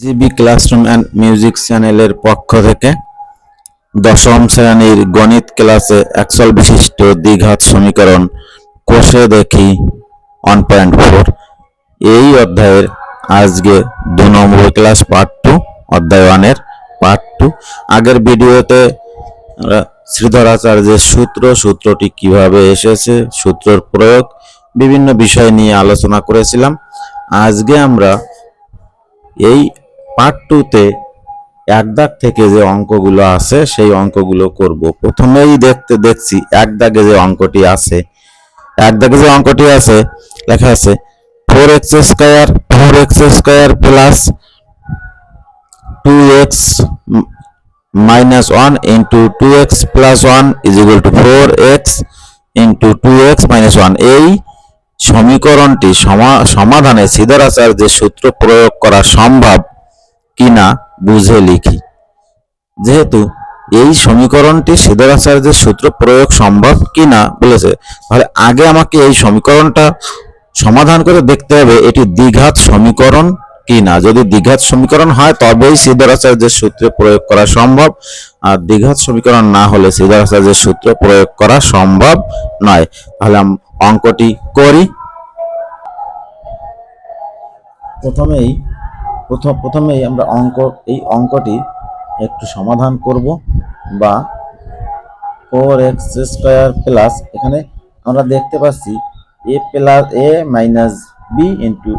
GB classroom and music চ্যানেলের পক্ষ থেকে দশম শ্রেণির গণিত ক্লাসে একশল বিশিষ্ট দ্বিঘাত সমীকরণ কোষে দেখি ওয়ান পয়েন্ট ফোর এই অধ্যায়ের আজকে দু নম্বর ক্লাস পার্ট টু অধ্যায় ওয়ানের পার্ট টু আগের ভিডিওতে আমরা শ্রীধর আচার্যের সূত্র, সূত্রটি কীভাবে এসেছে, সূত্রের প্রয়োগ, বিভিন্ন বিষয় নিয়ে আলোচনা করেছিলাম। আজকে আমরা এই পার্ট টুতে এক দাগ থেকে যে অঙ্কগুলো আছে, সেই অঙ্কগুলো করব। প্রথমেই দেখতে দেখছি এক দাগে যে অঙ্কটি আছে। এক দাগে যে অঙ্কটি আছে, লেখা আছে four X square four X square plus two X minus one into two X plus one is equal to four X into two X minus one এই সমীকরণটি সমা- সমাধানে সিধর আচার্যের সূত্র প্রয়োগ করা সম্ভব কিনা বুঝে লিখি। যেহেতু এই সমীকরণটি সিধর আচার্যের সূত্র প্রয়োগ সম্ভব কিনা বলেছে, তাহলে আগে আমাকে এই সমীকরণটা সমাধান করে দেখতে হবে এটি দ্বিঘাত সমীকরণ কিনা যদি দ্বিঘাত সমীকরণ হয়, তবেই সিধর আচার্যের সূত্রে প্রয়োগ করা সম্ভব। আর দ্বিঘাত সমীকরণ না হলে সিধর আচার্যের সূত্র প্রয়োগ করা সম্ভব নয়। তাহলে অঙ্কটি করি। প্রথমেই প্রথম, প্রথমেই আমরা অঙ্ক, এই অঙ্কটি একটু সমাধান করব বা ফোর এক্স স্কোয়ার প্লাস এখানে আমরা দেখতে পাচ্ছি A plus A minus B into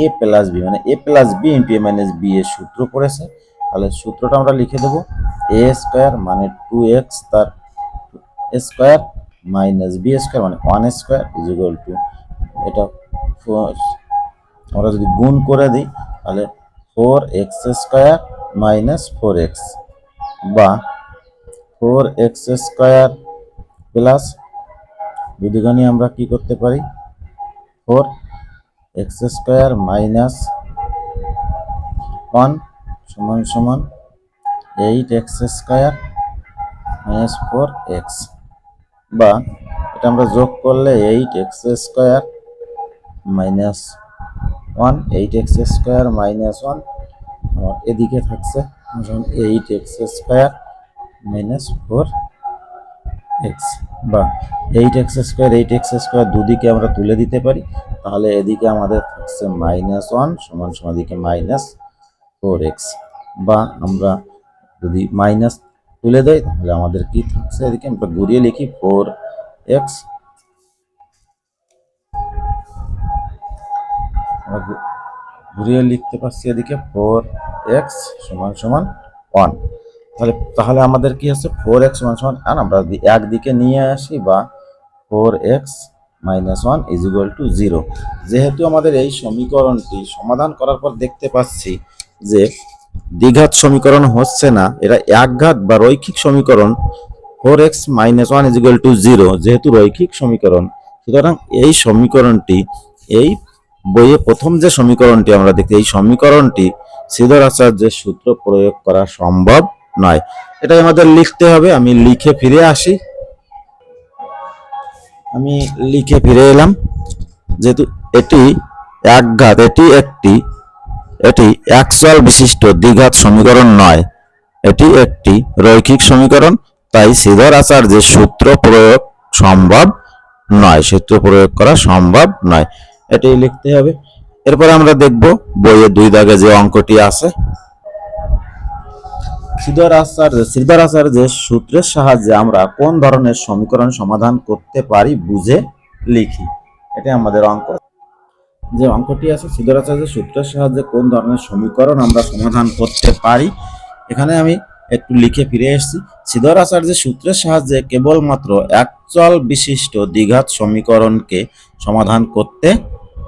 A plus B মানে A plus B into A minus B এর সূত্র পড়েছে। তাহলে সূত্রটা আমরা লিখে দেবো এ স্কোয়ার মানে টু এক্স তার স্কোয়ার মাইনাস বি স্কোয়ার মানে one square is equal to এটা আমরা যদি গুণ করে দিই, তাহলে four X square minus four X বা ফোর এক্স স্কোয়ার প্লাস দুদিগানি আমরা কি করতে পারি? Four X square minus one সমান সমান eight X square minus four X বা এটা আমরা যোগ করলে eight X square minus one eight X square minus one আমার এদিকে থাকছে eight X square minus four X বা eight X square eight X square দুদিকে আমরা তুলে দিতে পারি, তাহলে এদিকে আমাদের থাকছে মাইনাস ওয়ান সমান সমান দিকে মাইনাস ফোর এক্স বা আমরা যদি মাইনাস তুলে দেয় তাহলে আমাদের কি থাকছে এদিকে? আমরা ঘুরিয়ে লিখি ফোর এক্স আমরা ঘুরিয়ে লিখতে পারছি এদিকে ফোর এক্স সমান সমান ওয়ান। তাহলে তাহলে আমাদের কি আছে? ফোর এক্স সমান সমান আর আমরা যদি একদিকে নিয়ে আসি বা four X minus one is equal to zero. যেহেতু আমাদের এই সমীকরণটি সমাধান করার পর দেখতে পাচ্ছি যে দ্বিঘাত সমীকরণ হচ্ছে না, এটা একঘাত বা রৈখিক সমীকরণ, four X minus one is equal to zero, যেহেতু রৈখিক সমীকরণ। সুতরাং এই সমীকরণটি এই বইয়ে প্রথম যে সমীকরণটি আমরা দেখি এই সমীকরণটি শ্রীধর আচার্যের সূত্র প্রয়োগ করা সম্ভব নয়। এটাই আমাদের লিখতে হবে। আমি লিখে ফিরে আসি। আমি লিখে ফিরে এলাম। যেহেতু এটি একঘাত এটি একটি, এটি একচল বিশিষ্ট দ্বিঘাত সমীকরণ নয়। এটি একটি রৈখিক সমীকরণ, তাই শ্রীধর আচার্যের সূত্র প্রয়োগ সম্ভব নয়। সূত্র প্রয়োগ করা সম্ভব নয়। এটাই লিখতে হবে। এরপর আমরা দেখব বইয়ে দুই দাগে যে অঙ্কটি আছে। শ্রীধর আচার্য শ্রীধর আচার্যের সূত্রের সাহায্যে আমরা কোন ধরনের সমীকরণ সমাধান করতে পারি বুঝে লিখি। এটা আমাদের অঙ্ক। যে অঙ্কটি আছে শ্রীধর আচার্যের সূত্রের সাহায্যে কোন ধরনের সমীকরণ আমরা সমাধান করতে পারি, এখানে আমি একটু লিখে ফিরে এসেছি। শ্রীধর আচার্যের সূত্রের সাহায্যে কেবলমাত্র একচল বিশিষ্ট দ্বিঘাত সমীকরণকে সমাধান করতে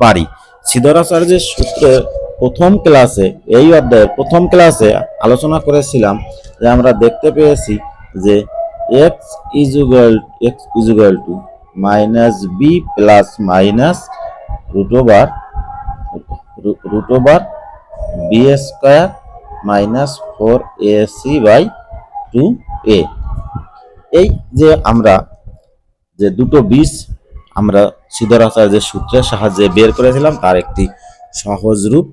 পারি। শ্রীধর সূত্রে প্রথম ক্লাসে, এই অধ্যায়ের প্রথম ক্লাসে আলোচনা করেছিলাম যে আমরা দেখতে পেয়েছি যে X is equal X is equal to minus B plus minus root over root over B square minus four A C by two A এই যে আমরা, যে দুটো বীজ আমরা সিদ্ধর আচার্যের সূত্রের সাহায্যে বের করেছিলাম তার একটি সহজ রূপ।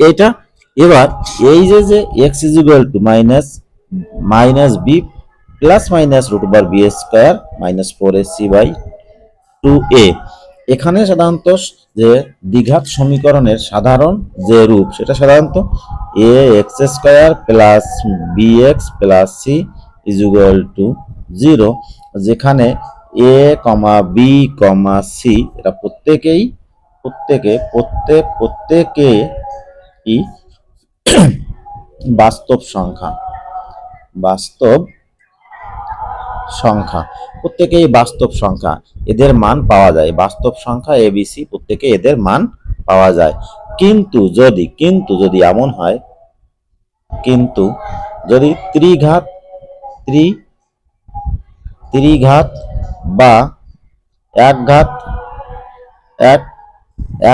এটা এবার এই যে যে X is equal to minus minus B plus minus root over B square minus four A C by two A এখানে সাধারণত যে দ্বিঘাত সমীকরণের সাধারণ যে রূপ, সেটা সাধারণত A X square plus B X plus C is equal to zero যেখানে A comma B comma C এটা প্রত্যেকেই, প্রত্যেকে প্রত্যেক প্রত্যেকে কি বাস্তব সংখ্যা বাস্তব সংখ্যা, প্রত্যেকেই বাস্তব সংখ্যা, এদের মান পাওয়া যায়, বাস্তব সংখ্যা এবিসি প্রত্যেকে এদের মান পাওয়া যায়, কিন্তু যদি কিন্তু যদি এমন হয়, কিন্তু যদি ত্রিঘাত, ত্রি ত্রিঘাত বা এক ঘাত এক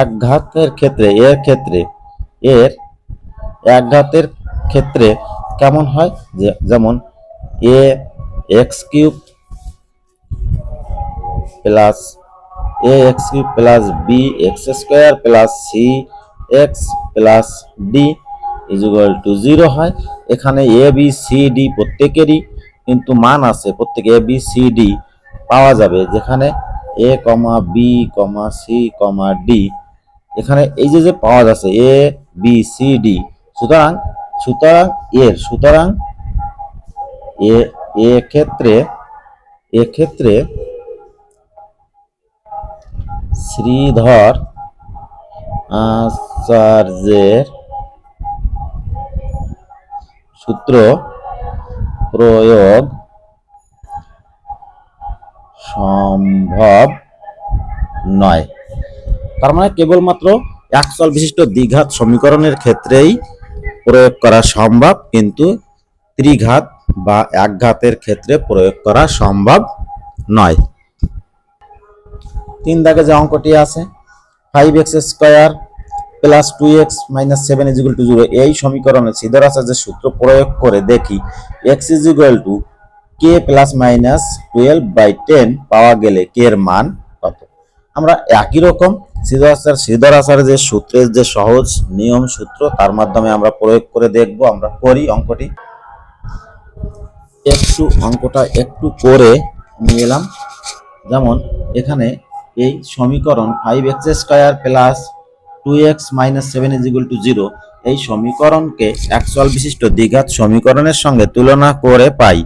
এক ঘাতের ক্ষেত্রে, এর ক্ষেত্রে, এর এক ঘাতের ক্ষেত্রে কেমন হয়? যে, যেমন A X cube plus A X cube plus B X square plus C X plus D is equal to zero হয়। এখানে এ, বি, সি, ডি প্রত্যেকেরই কিন্তু মান আছে প্রত্যেকে এ বি সি ডি পাওয়া যাবে। যেখানে A comma B comma C comma D এখানে এই যে যে পাওয়া যাচ্ছে এ বি সি ডি সুতরাং সুতরাং এর, সুতরাং এ এ ক্ষেত্রে এক্ষেত্রে শ্রীধর আচার্যের সূত্র প্রয়োগ সম্ভব নয়। তার মানে কেবলমাত্র একচল বিশিষ্ট দ্বিঘাত সমীকরণের ক্ষেত্রেই প্রয়োগ করা সম্ভব, কিন্তু ত্রিঘাত বা একঘাতের ক্ষেত্রে প্রয়োগ করা সম্ভব নয়। তিন দাগে যে অঙ্কটি আছে five X square plus two X minus seven is to zero এই সমীকরণে সিদ্ধরাচার্যের সূত্র প্রয়োগ করে দেখি X is equal to K plus minus twelve by ten পাওয়া গেলে কে এর মান কত? আমরা একই রকম সিদ্ধরাচার সিদ্ধরাচারের যে সূত্রের যে সহজ নিয়ম সূত্র, তার মাধ্যমে আমরা প্রয়োগ করে দেখব, আমরা করি অঙ্কটি। একটু অঙ্কটা একটু করে নিয়ে এলাম। যেমন এখানে এই সমীকরণ five X square plus two X minus seven is equal to zero এই সমীকরণকে একচল বিশিষ্ট দ্বিঘাত সমীকরণের সঙ্গে তুলনা করে পাই।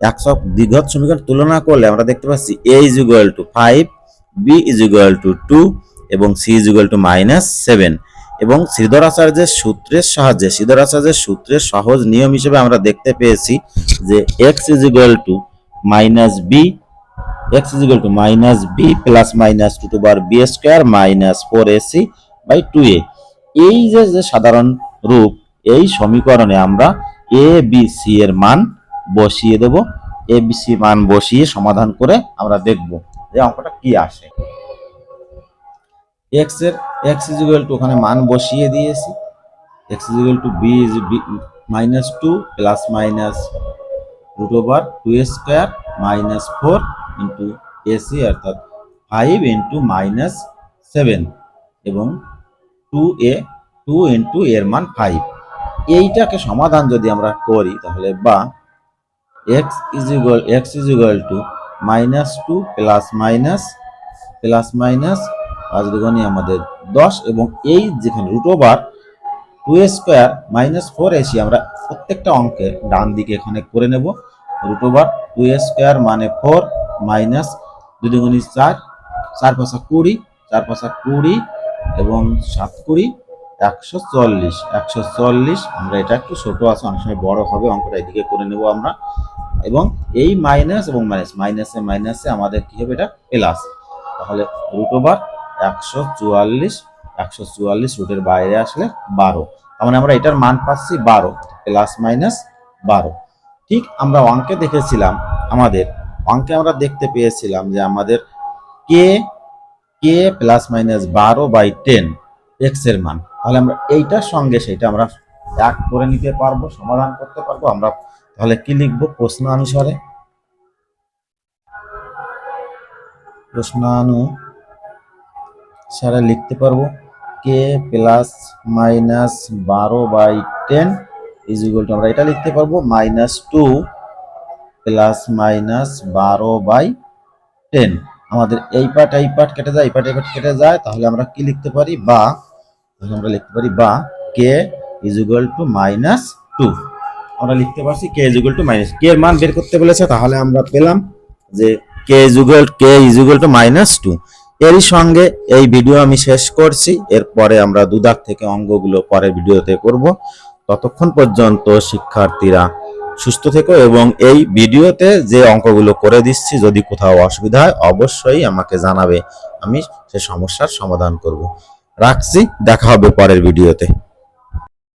একশো দ্বিঘাত সমীকরণ তুলনা করলে আমরা দেখতে পাচ্ছি A is equal to five B is equal to two এবং C is equal to minus seven এবং শ্রীধরাচার্যের সূত্রের সাহায্যে শ্রীধরাচার্যের সূত্রের সহজ নিয়ম হিসেবে আমরা দেখতে পেয়েছি যে X is equal to minus B X is equal to minus B plus minus two two bar B square minus four by two A এই যে যে সাধারণ রূপ, এই সমীকরণে আমরা এ বি সি এর মান বসিয়ে দেব। এ বি সি মান বসিয়ে সমাধান করে আমরা দেখব যে অঙ্কটা কি আসে। এক্সের এক্স ইজ ইকুয়াল টু ওখানে মান বসিয়ে দিয়েছি। X is equal to B is B minus two plus minus root over two square minus four into A C অর্থাৎ ফাইভ ইন্টু মাইনাস সেভেন এবং টু এ টু ইন্টু এর মান five এইটাকে সমাধান যদি আমরা করি, তাহলে বা X is equal X is equal to minus two plus minus plus minus পাঁচ দুগুণই আমাদের দশ এবং এই যেখানে root over two square minus four A C আমরা প্রত্যেকটা অঙ্কে ডান দিকে এখানে করে নেব। রুট ওভার টু স্কোয়ার মানে ফোর মাইনাস দুই দুগুণি চার চার পাঁচা কুড়ি, চার পাঁচা কুড়ি এবং সাত কুড়ি একশো চল্লিশ। একশো চল্লিশ, আমরা এটা একটু ছোট আছে, অনেক সময় বড় হবে, অঙ্কটা এদিকে করে নেব আমরা। এবং এই মাইনাস এবং মাইনাস মাইনাসে মাইনাসে আমাদের কি হবে এটা? প্লাস তাহলে রুট ওভার একশো চুয়াল্লিশ একশো চুয়াল্লিশ রুটের বাইরে আসলে বারো। তার মানে আমরা এটার মান পাচ্ছি বারো প্লাস মাইনাস বারো। ঠিক আমরা অঙ্কে দেখেছিলাম আমাদের, অঙ্কে আমরা দেখতে পেয়েছিলাম যে আমাদের কে কে প্লাস মাইনাস বারো বাই টেন এক্সের মান। তাহলে আমরা এইটার সঙ্গে সেটা আমরা এক করে নিতে পারব, সমাধান করতে পারব। আমরা তাহলে কি লিখব? প্রশ্ন অনুসারে। প্রশ্নানু প্রশ্নানুসারে লিখতে পারব কে প্লাস মাইনাস বারো by ten is equal to আমরা এটা লিখতে পারব মাইনাস টু প্লাস মাইনাস বারো বাই টেন আমাদের এই পার্ট এই পার্ট কেটে যায়, এই পার্ট এই পার্ট কেটে যায়, তাহলে আমরা কি লিখতে পারি? বা, তাহলে আমরা লিখতে পারি বা K is equal to minus two আমরা লিখতে পারছি K is equal to minus K এর মান বের করতে বলেছে, তাহলে আমরা পেলাম যে K is equal K is equal to minus two এরই সঙ্গে এই ভিডিও আমি শেষ করছি, এরপরে আমরা দুদাক থেকে অঙ্কগুলো পরের ভিডিওতে করব। ততক্ষণ পর্যন্ত শিক্ষার্থীরা সুস্থ থেকো এবং এই ভিডিওতে যে অঙ্কগুলো করে দিচ্ছি, যদি কোথাও অসুবিধা হয়, অবশ্যই আমাকে জানাবে। আমি সে সমস্যার সমাধান করব। রাখছি, দেখা হবে পরের ভিডিওতে।